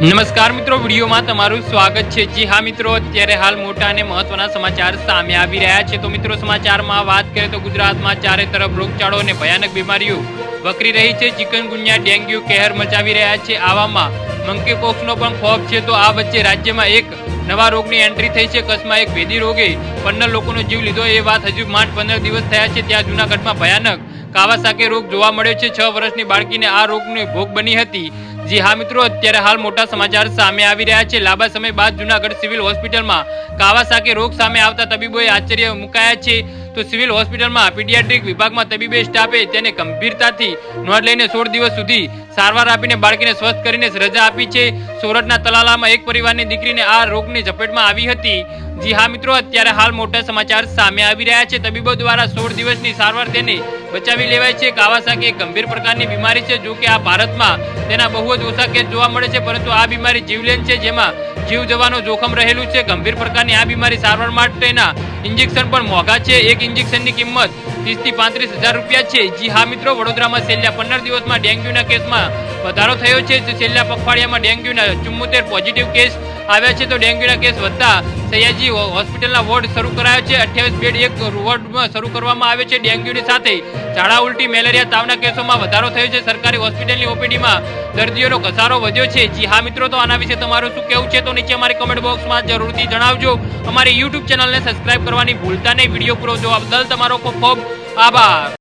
નમસ્કાર મિત્રો, વિડીયોમાં તમારું સ્વાગત છે. જી હા મિત્રો, અત્યારે હાલ મોટા અને મહત્વના સમાચાર સામે આવી રહ્યા છે. તો મિત્રો, સમાચારમાં વાત કરીએ તો ગુજરાતમાં ચારે તરફ રોગચાળો અને ભયાનક બીમારીઓ વકરી રહી છે. ચિકનગુનિયા ડેન્ગ્યુ, કહેર મચાવી રહ્યા છે. આવામાં મંકી પોક્સનો પણ ખોફ છે. તો આ વચ્ચે રાજ્યમાં એક નવા રોગની એન્ટ્રી થઈ છે. કચ્છમાં એક ભેદી રોગે પંદર લોકોનો જીવ લીધો. એ વાત હજુ માંડ પંદર દિવસ થયા છે. ત્યાં જૂનાગઢમાં ભયાનક કાવાસાકે રોગ જોવા મળ્યો છે. છ વર્ષની બાળકીને આ રોગનો ભોગ બની હતી. જી હા મિત્રો, અત્યારે હાલ મોટા સમાચાર સામે આવી રહ્યા છે. લાંબા સમય બાદ જૂનાગઢ સિવિલ હોસ્પિટલમાં કાવાસાકી રોગ સામે આવતા તબીબોએ આશ્ચર્ય મુકાયા છે. તો સિવિલ હોસ્પિટલમાં પીડિયાટ્રિક વિભાગમાં તબીબી સ્ટાફે તેને ગંભીરતાથી નોંધ લઈને સોળ દિવસ સુધી સારવાર આપીને બાળકીને સ્વસ્થ કરીને રજા આપી છે. સોરઠના તલાલામાં એક પરિવારની દીકરીને આ રોગની ઝપેટમાં આવી હતી. જી હા મિત્રો, અત્યારે હાલ મોટા સમાચાર સામે આવી રહ્યા છે. તબીબો દ્વારા સોળ દિવસની સારવાર તેને બચાવી લેવાય છે. કાવાસાકી એક ગંભીર પ્રકારની બીમારી છે જો કે આ ભારતમાં તેના બહુ જ ઓછા કેસ જોવા મળે છે, પરંતુ આ બીમારી જીવલેન છે, જેમાં જીવ જવાનો જોખમ રહેલું છે. ગંભીર પ્રકારની આ બીમારી સારવાર માટેના ઇન્જેક્શન પણ મોંઘા છે. એક ઇન્જેક્શનની કિંમત ત્રીસથી પાંત્રીસ હજાર રૂપિયા છે. જી હા મિત્રો, વડોદરામાં છેલ્લા પંદર દિવસમાં ડેન્ગ્યુના કેસમાં વધારો થયો છે. છેલ્લા પખવાડિયામાં ડેન્ગ્યુના ચુમ્મોતેર પોઝિટિવ કેસ આવ્યા છે. તો ડેન્ગ્યુના કેસ વધતા સયાજી હોસ્પિટલના વોર્ડ શરૂ કરાયો છે. અઠ્યાવીસ બેડ એક વોર્ડમાં શરૂ કરવામાં આવ્યો છે ડેન્ગ્યુની સાથે. ઝાડા, ઉલટી, મેલેરિયા તાવના કેસોમાં વધારો થયો છે. સરકારી હોસ્પિટલની ઓપીડીમાં દર્દીઓનો ઘસારો વધ્યો છે. જી હા મિત્રો, તો આના વિશે તમારું શું કહેવું છે? તો નીચે અમારી કમેન્ટ બોક્સમાં જરૂરથી જણાવજો. અમારી યુટ્યુબ ચેનલને સબસ્ક્રાઇબ કરવાની ભૂલતા નહીં. વીડિયો પૂરો જોવા બદલ તમારો ખૂબ ખૂબ 阿爸。